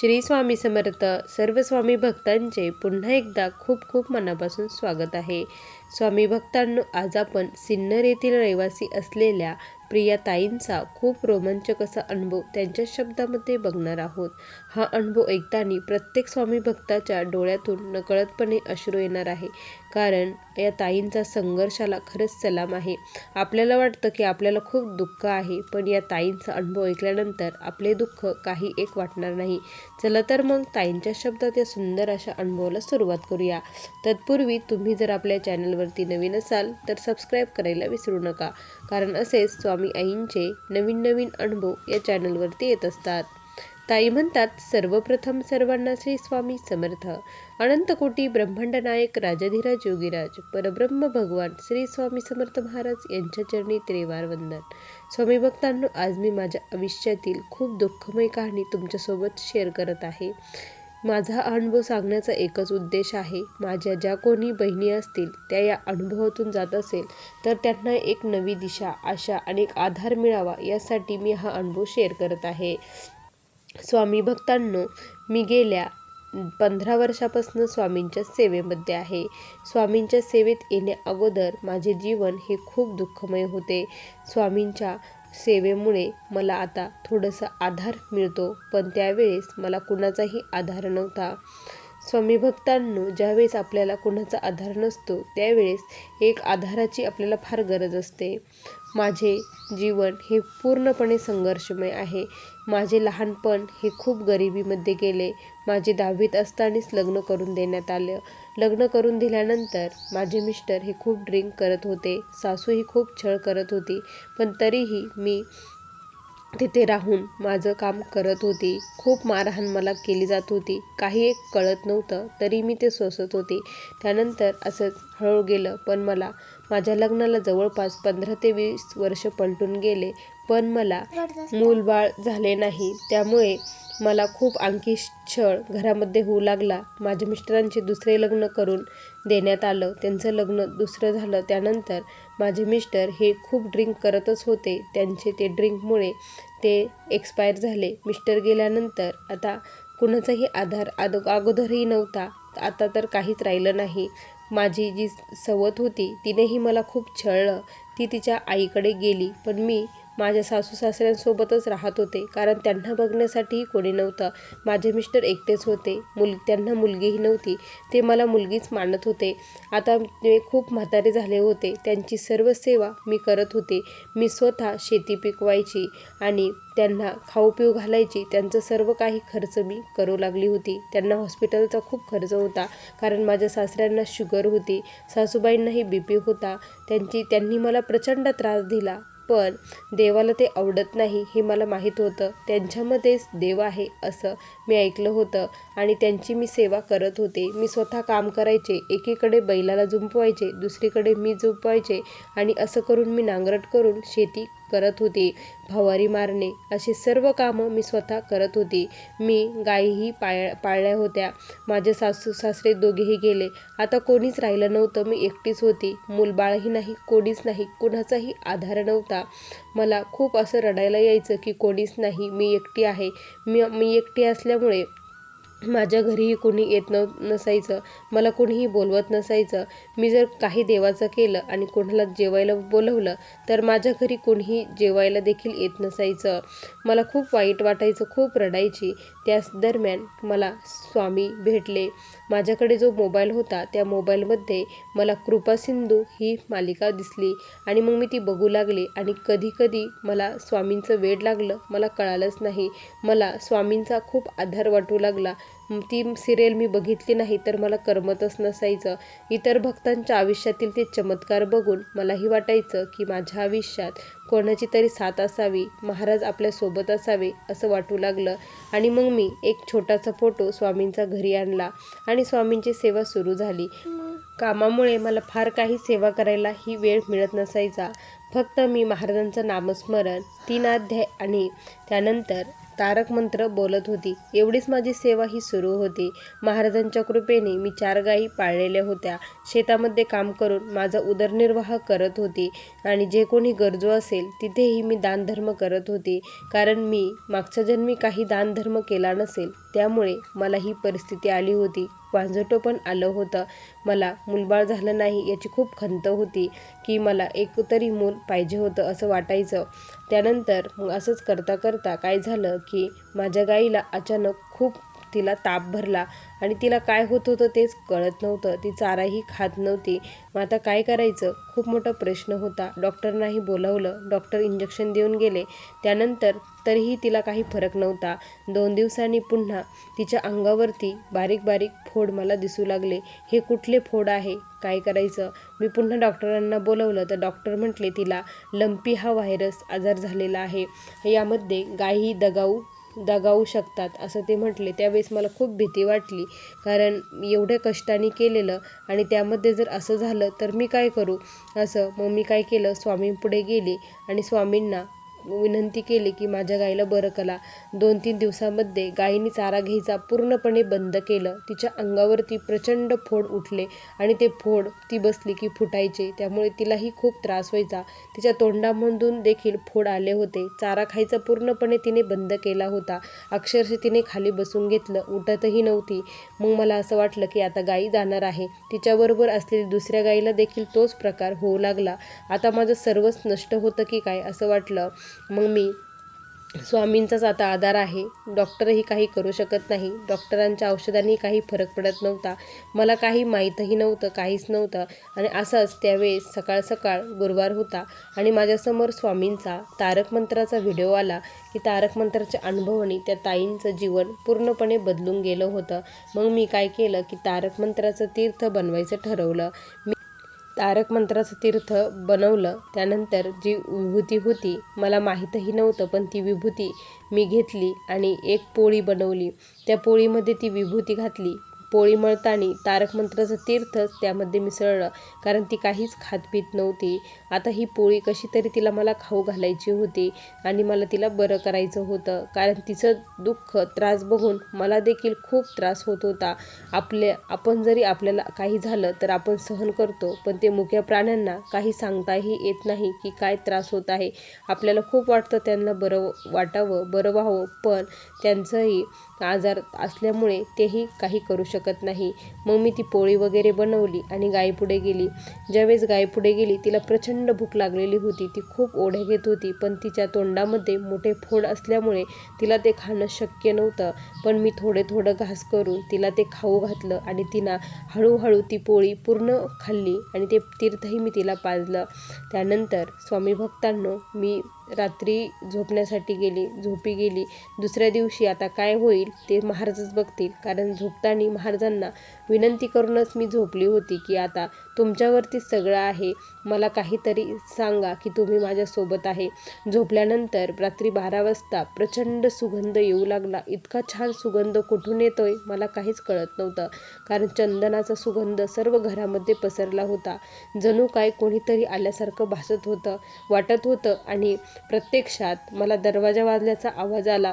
श्री स्वामी समर्थ सर्व स्वामी भक्तांचे पुन्हा एकदा खूप खूप मनापासून स्वागत आहे. स्वामी भक्तांनो आज आपण सिन्नर येथील रहिवासी असलेल्या प्रिया ताईंचा खूप रोमांचक असा अनुभव त्यांच्या शब्दामध्ये बघणार आहोत. हा अनुभव ऐकताना प्रत्येक स्वामी भक्ताच्या डोळ्यातून नकळतपणे अश्रू येणार आहे. कारण या ताईंचा संघर्षाला खरंच सलाम आहे. आपल्याला वाटतं की आपल्याला खूप दुःख आहे पण या ताईंचा अनुभव ऐकल्यानंतर आपले दुःख काही एक वाटणार नाही. चला तर मग ताईंच्या शब्दात या सुंदर अशा अनुभवाला सुरुवात करूया. तत्पूर्वी तुम्ही जर आपल्या चॅनलवरती नवीन असाल तर सबस्क्राईब करायला विसरू नका. कारण असेच स्वामी आईंचे नवीन नवीन अनुभव या चॅनलवरती येत असतात. ताई म्हणतात सर्वप्रथम सर्वांना श्री स्वामी समर्थ. अनंतकोटी ब्रह्मांड नायक राजाधिराज योगीराज परब्रह्म भगवान श्री स्वामी समर्थ महाराज यांच्या चरणी त्रिवार वंदन स्वामी भक्तांनो आज मी माझ्या आयुष्यातील खूप दुःखमय कहाणी तुमच्यासोबत शेअर करत आहे. माझा अनुभव सांगण्याचा एकच उद्देश आहे माझ्या ज्या कोणी बहिणी असतील त्या या अनुभवातून जात असेल तर त्यांना एक नवी दिशा आशा आणि एक आधार मिळावा यासाठी मी हा अनुभव शेअर करत आहे. स्वामी भक्तांनो मी गेल्या पंधरा वर्षापासून स्वामींच्या सेवेमध्ये आहे. स्वामींच्या सेवेत येण्या अगोदर माझे जीवन हे खूप दुःखमय होते. स्वामींच्या सेवेमुळे मला आता थोडंसं आधार मिळतो. पण त्यावेळेस मला कुणाचाही आधार नव्हता. स्वामी भक्तांनो ज्यावेळेस आपल्याला कुणाचा आधार नसतो त्यावेळेस एक आधाराची आपल्याला फार गरज असते. माझे जीवन हे पूर्णपणे संघर्षमय आहे. माझे लहानपण हे खूप गरिबीमध्ये गेले. माझे दहावीत असतानाच लग्न करून देण्यात आलं. लग्न करून दिल्यानंतर माझे मिस्टर हे खूप ड्रिंक करत होते. सासू ही खूप छळ करत होती. पण तरीही मी तिथे राहून माझं काम करत होती. खूप मारहाण मला केली जात होती. काही एक कळत नव्हतं तरी मी ते सोसत होते. त्यानंतर असंच हळू गेलं पण मला माझ्या लग्नाला जवळपास पंधरा ते वीस वर्ष पलटून गेले. पण मला मूलबाळ झाले नाही. त्यामुळे मला खूप आणखी छळ घरामध्ये होऊ लागला. माझ्या मिस्टरांचे दुसरे लग्न करून देण्यात आलं. त्यांचं लग्न दुसरं झालं. त्यानंतर माझे मिस्टर हे खूप ड्रिंक करतच होते. त्यांचे ते ड्रिंकमुळे ते एक्सपायर झाले. मिस्टर गेल्यानंतर आता कुणाचाही आधार आद अगोदरही नव्हता. आता तर काहीच राहिलं नाही. माझी जी सवत होती तिनेही मला खूप छळलं. ती तिच्या आईकडे गेली. पण मी माझ्या सासू सासऱ्यांसोबतच राहत होते कारण त्यांना बघण्यासाठीही कोणी नव्हतं. माझे मिस्टर एकटेच होते. मुल त्यांना मुलगीही नव्हती. ते मला मुलगीच मानत होते. आता ते खूप म्हातारे झाले होते. त्यांची सर्व सेवा मी करत होते. मी स्वतः शेती पिकवायची आणि त्यांना खाऊ पिऊ घालायची. त्यांचं सर्व काही खर्च मी करू लागली होती. त्यांना हॉस्पिटलचा खूप खर्च होता कारण माझ्या सासऱ्यांना शुगर होती. सासूबाईंनाही बी पी होता. त्यांची त्यांनी मला प्रचंड त्रास दिला. पण देवाला ते आवडत नाही हे मला माहीत होतं. त्यांच्यामध्येच देव आहे असं मी ऐकलं होतं आणि त्यांची मी सेवा करत होते. मी स्वतः काम करायचे एकीकडे बैलाला झुंपवायचे दुसरीकडे मी जुंपवायचे आणि असं करून मी नांगरट करून शेती करत होती. फवारी मारणे अशी सर्व कामं मी स्वतः करत होती. मी गायीही पाळ पाळल्या होत्या. माझे सासू सासरे दोघेही गेले. आता कोणीच राहिलं नव्हतं. मी एकटीच होती. मूलबाळही नाही कोणीच नाही कुणाचाही आधार नव्हता. मला खूप असं रडायला यायचं की कोणीच नाही मी एकटी आहे. मी मी एकटी असल्यामुळे माझ्या घरीही कोणी येत न नसायचं. मला कोणीही बोलवत नसायचं. मी जर काही देवाचं केलं आणि कोणाला जेवायला बोलवलं तर माझ्या घरी कोणीही जेवायला देखील येत नसायचं. मला खूप वाईट वाटायचं खूप रडायची. त्याच दरम्यान मला स्वामी भेटले. माझ्याकडे जो मोबाईल होता त्या मोबाईलमध्ये मला कृपासिंधू ही मालिका दिसली आणि मग मी ती बघू लागले आणि कधीकधी मला स्वामींचं वेड लागलं मला कळालंच नाही. मला स्वामींचा खूप आधार वाटू लागला. ती सिरियल मी बघितली नाही तर मला करमतच नसायचं. इतर भक्तांच्या आयुष्यातील ते चमत्कार बघून मलाही वाटायचं की माझ्या आयुष्यात कोणाची तरी साथ असावी महाराज आपल्यासोबत असावे असं वाटू लागलं. आणि मग मी एक छोटासा फोटो स्वामींचा घरी आणला आणि स्वामींची सेवा सुरू झाली. कामामुळे मला फार काही सेवा करायला ही वेळ मिळत नसायचा. फक्त मी महाराजांचं नामस्मरण तीन अध्याय आणि त्यानंतर तारक मंत्र बोलत होती. एवढीच माझी सेवा ही सुरू होती. महाराजांच्या कृपेने मी चार गायी पाळलेल्या होत्या. शेतामध्ये काम करून माझा उदरनिर्वाह करत होती. आणि जे कोणी गरजू असेल तिथेही मी दानधर्म करत होती. कारण मी मागच्या जन्मी काही दानधर्म केला नसेल त्यामुळे मला ही परिस्थिती आली होती. वांजटो पण आलं होतं. मला मुलबाळ झालं नाही याची खूप खंत होती की मला एक तरी मूल पाहिजे होतं असं वाटायचं. त्यानंतर मग असंच करता करता काय झालं की माझ्या गाईला अचानक खूप तिला ताप भरला आणि तिला काय होत होतं तेच कळत नव्हतं. ती चाराही खात नव्हती. मग आता काय करायचं? खूप मोठा प्रश्न होता. डॉक्टरनाही बोलावलं. डॉक्टर इंजेक्शन देऊन गेले. त्यानंतर तरीही तिला काही फरक नव्हता. दोन दिवसांनी पुन्हा तिच्या अंगावरती बारीक बारीक फोड मला दिसू लागले. हे कुठले फोड आहे? काय करायचं? मी पुन्हा डॉक्टरांना बोलवलं. तर डॉक्टर म्हटले तिला लंपी हा व्हायरस आजार झालेला आहे. यामध्ये गायी दगाऊ दगावू शकतात असं ते म्हटले. त्यावेळेस मला खूप भीती वाटली. कारण एवढ्या कष्टाने केलेलं आणि त्यामध्ये जर असं झालं तर मी काय करू? असं मग मी काय केलं? स्वामींपुढे गेले आणि स्वामींना विनंती केली की माझ्या गाईला बरं करा. दोन तीन दिवसामध्ये गायीने चारा घ्यायचा पूर्णपणे बंद केलं. तिच्या अंगावरती प्रचंड फोड उठले आणि ते फोड ती बसली की फुटायचे. त्यामुळे तिलाही खूप त्रास व्हायचा. तिच्या तोंडामधून देखील फोड आले होते. चारा खायचा पूर्णपणे तिने बंद केला होता. अक्षरशः तिने खाली बसून घेतलं. उठतही नव्हती. मग मला असं वाटलं की आता गाई जाणार आहे. तिच्याबरोबर असलेली दुसऱ्या गाईला देखील तोच प्रकार होऊ लागला. आता माझं सर्वच नष्ट होतं की काय असं वाटलं. मग मी स्वामींचाच आता आधार आहे. डॉक्टरही काही करू शकत नाही. डॉक्टरांच्या औषधांनी काही फरक पडत नव्हता. मला काही माहीतही नव्हतं काहीच नव्हतं. आणि असंच त्यावेळेस सकाळ सकाळ गुरुवार होता आणि माझ्यासमोर स्वामींचा तारक मंत्राचा व्हिडिओ आला की तारक मंत्राच्या अनुभवाने त्या ताईंचं जीवन पूर्णपणे बदलून गेलं होतं. मग मी काय केलं की तारक मंत्राचं तीर्थ बनवायचं ठरवलं. मी तारक मंत्राचं तीर्थ बनवलं. त्यानंतर जी विभूती होती मला माहीतही नव्हतं पण ती विभूती मी घेतली आणि एक पोळी बनवली. त्या पोळीमध्ये ती विभूती घातली. पोळी मळताना तारक मंत्राचं तीर्थच त्यामध्ये मिसळलं. कारण ती काहीच खातपीत नव्हती. आता ही पोळी कशी तरी तिला मला खाऊ घालायची होती आणि मला तिला बरं करायचं होतं. कारण तिचं दुःख त्रास बघून मला देखील खूप त्रास होत होता. आपले आपण जरी आपल्याला काही झालं तर आपण सहन करतो. पण ते मुक्या प्राण्यांना काही सांगताही येत नाही की काय त्रास होत आहे. आपल्याला खूप वाटतं त्यांना बरं वाटावं बरं व्हावं. पण त्यांचंही आजार असल्यामुळे तेही काही करू शकत नाही. मग मी ती पोळी वगैरे बनवली आणि गायीपुढे गेली. ज्यावेळेस गायीपुढे गेली तिला प्रचंड भूक लागलेली होती. ती खूप ओढ्या घेत होती पण तिच्या तोंडामध्ये मोठे फोड असल्यामुळे तिला ते खाणं शक्य नव्हतं. पण मी थोडे थोडं घास करून तिला ते खाऊ घातलं आणि तिनं हळूहळू ती पोळी पूर्ण खाल्ली आणि ते तीर्थही मी तिला पाजलं. त्यानंतर स्वामी भक्तांनो मी रात्री झोपण्यासाठी गेली झोपी गेली. दुसऱ्या दिवशी आता काय होईल? ते महाराजच बघतील. कारण झोपताना महाराजांना विनंती करूनच मी झोपली होती की आता तुमच्यावरती सगळं आहे. मला काहीतरी सांगा की तुम्ही माझ्यासोबत आहे. झोपल्यानंतर रात्री बारा वाजता प्रचंड सुगंध येऊ लागला. इतका छान सुगंध कुठून येतोय मला काहीच कळत नव्हतं. कारण चंदनाचा सुगंध सर्व घरामध्ये पसरला होता. जणू काय कोणीतरी आल्यासारखं भासत होतं वाटत होतं आणि प्रत्यक्षात मला दरवाजा वाजल्याचा आवाज आला.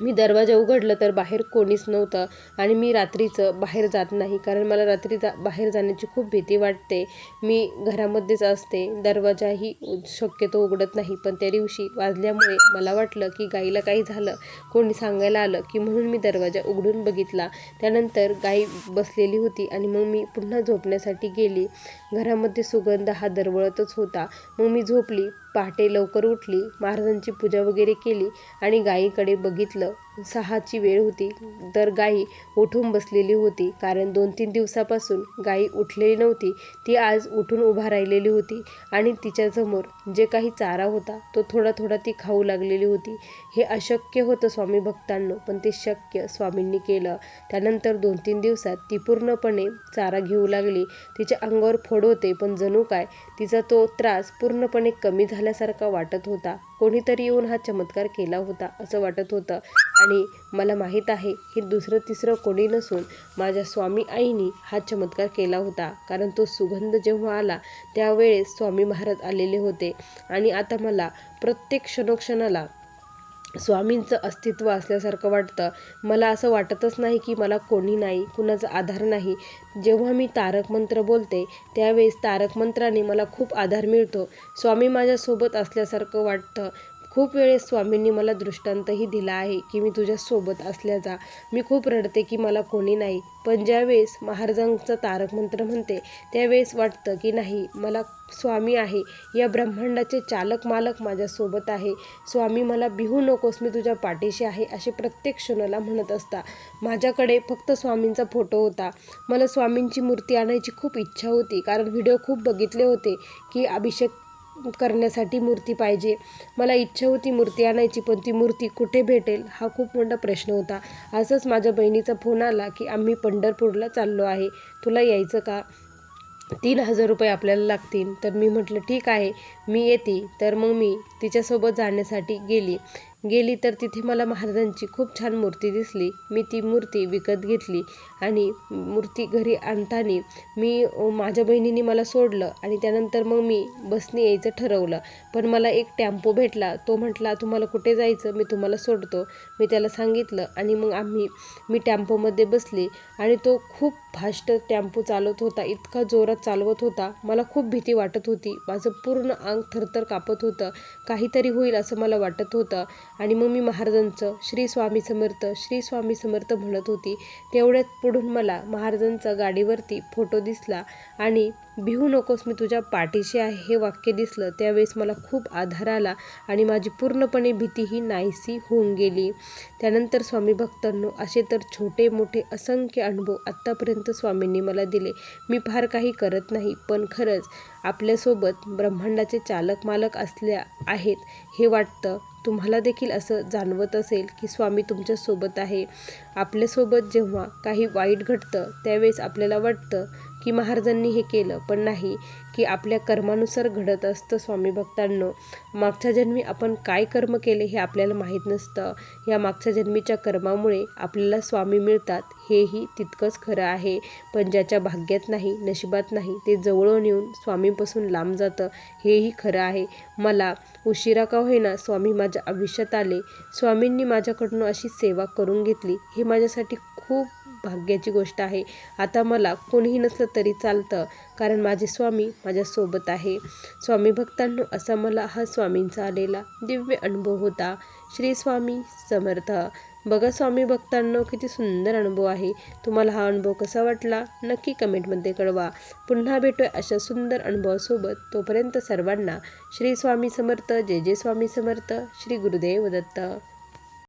मी दरवाजा उघडलं तर बाहेर कोणीच नव्हतं आणि मी रात्रीचं बाहेर जात नाही. कारण मला रात्री जा बाहेर जाण्याची खूप भीती वाटते. मी घरामध्येच असते. दरवाजाही शक्यतो उघडत नाही. पण त्या दिवशी वाजल्यामुळे मला वाटलं की गाईला काही झालं. कोणी सांगायला आलं की म्हणून मी दरवाजा उघडून बघितला. त्यानंतर गाई बसलेली होती आणि मग मी पुन्हा झोपण्यासाठी गेली. घरामध्ये सुगंध हा दरवळतच होता. मग मी झोपली. पहाटे लवकर उठली महाराजांची पूजा वगैरे केली आणि गायीकडे बघितलं. सहाची वेळ होती. तर गाई उठून बसलेली होती. कारण दोन तीन दिवसापासून गाई उठलेली नव्हती. ती आज उठून उभा राहिलेली होती. आणि तिच्यासमोर जे काही चारा होता तो थोडा थोडा ती खाऊ लागलेली होती. हे अशक्य होतं स्वामी भक्तांनो पण ते शक्य स्वामींनी केलं. त्यानंतर दोन तीन दिवसात ती पूर्णपणे चारा घेऊ लागली. तिच्या अंगावर फोड होते पण जणू काय तिचा तो त्रास पूर्णपणे कमी झाल्यासारखा वाटत होता. कोणीतरी येऊन हा चमत्कार केला होता असं वाटत होतं. आणि मला माहीत आहे हे दुसरं तिसरं कोणी नसून माझ्या स्वामी आईनी हा चमत्कार केला होता. कारण तो सुगंध जेव्हा आला त्यावेळेस स्वामी महाराज आलेले होते. आणि आता मला प्रत्येक क्षणोक्षणाला स्वामींचं अस्तित्व असल्यासारखं वाटतं. मला असं वाटतच नाही की मला कोणी नाही कुणाचा आधार नाही. जेव्हा मी तारक मंत्र बोलते त्यावेळेस तारक मंत्राने मला खूप आधार मिळतो. स्वामी माझ्यासोबत असल्यासारखं वाटतं. खूप वेळेस स्वामींनी मला दृष्टांतही दिला आहे की मी तुझ्यासोबत असल्याचा मी खूप रडते की मला कोणी नाही. पण ज्यावेळेस महाराजांचं तारक मंत्र म्हणते त्यावेळेस वाटतं की नाही मला स्वामी आहे. या ब्रह्मांडाचे चालक मालक माझ्यासोबत आहे. स्वामी मला बिहू नकोस मी तुझ्या पाठीशी आहे असे प्रत्येक क्षणाला म्हणत असता. माझ्याकडे फक्त स्वामींचा फोटो होता. मला स्वामींची मूर्ती आणायची खूप इच्छा होती कारण व्हिडिओ खूप बघितले होते की अभिषेक करण्यासाठी मूर्ती पाहिजे. मला इच्छा होती मूर्ती आणायची पण ती मूर्ती कुठे भेटेल हा खूप मोठा प्रश्न होता. असंच माझ्या बहिणीचा फोन आला की आम्ही पंढरपूरला चाललो आहे. तुला यायचं का? तीन हजार रुपये आपल्याला लागतील. तर मी म्हटलं ठीक आहे. मी येते. तर मग मी तिच्यासोबत जाण्यासाठी गेली. गेली तर तिथे मला महाराजांची खूप छान मूर्ती दिसली. मी ती मूर्ती विकत घेतली आणि मूर्ती घरी आणताना मी माझ्या बहिणीने मला सोडलं आणि त्यानंतर मग मी बसने यायचं ठरवलं. पण मला एक टॅम्पो भेटला. तो म्हटला तुम्हाला कुठे जायचं? मी तुम्हाला सोडतो. मी त्याला सांगितलं आणि मग आम्ही मी टॅम्पोमध्ये बसली आणि तो खूप फास्ट टेम्पो चालवत होता इतका जोरात चालवत होता मला खूप भीती वाटत होती. माझं पूर्ण अंग थरथर कापत होतं. काहीतरी होईल असं मला वाटत होतं. आणि मग मी महाराजांचं श्री स्वामी समर्थ श्री स्वामी समर्थ म्हणत होती. तेवढ्यात पुढून मला महाराजांचा गाडीवरती फोटो दिसला आणि भिवू नकोस मी तुझ्या पाठीशी आहे. हे वाक्य दिसलं त्यावेळेस मला खूप आधार आला आणि माझी पूर्णपणे भीती ही नाहीशी होऊन गेली. त्यानंतर स्वामी भक्तांनो असे तर छोटे मोठे असंख्य अनुभव आत्तापर्यंत स्वामींनी मला दिले. मी फार काही करत नाही पण खरंच आपल्यासोबत ब्रह्मांडाचे चालक मालक असल्या आहेत हे वाटतं. तुम्हाला देखील असं जाणवत असेल की स्वामी तुमच्यासोबत आहे. आपल्यासोबत जेव्हा काही वाईट घडतं त्यावेळेस आपल्याला वाटतं की महाराजांनी हे केलं. पण नाही की आपल्या कर्मानुसार घडत असतं स्वामी भक्तांनो. मागच्या जन्मी आपण काय कर्म केले हे आपल्याला माहीत नसतं. या मागच्या जन्मीच्या कर्मामुळे आपल्याला स्वामी मिळतात हेही तितकंच खरं आहे. पण ज्याच्या भाग्यात नाही नशिबात नाही ते जवळून येऊन स्वामीपासून लांब जातं हेही खरं आहे. मला उशिरा का होईना स्वामी माझ्या आयुष्यात आले. स्वामींनी माझ्याकडून अशी सेवा करून घेतली. हे माझ्यासाठी खूप भाग्याची गोष्ट आहे. आता मला कोणीही नसलं तरी चालतं कारण माझे स्वामी माझ्यासोबत आहे. स्वामी भक्तांनो असा मला हा स्वामींचा आलेला दिव्य अनुभव होता. श्री स्वामी समर्थ. बघा स्वामी भक्तांनो किती सुंदर अनुभव आहे. तुम्हाला हा अनुभव कसा वाटला? नक्की कमेंटमध्ये कळवा. पुन्हा भेटूया अशा सुंदर अनुभवासोबत. तोपर्यंत सर्वांना श्री स्वामी समर्थ जय जय स्वामी समर्थ श्री गुरुदेव दत्त.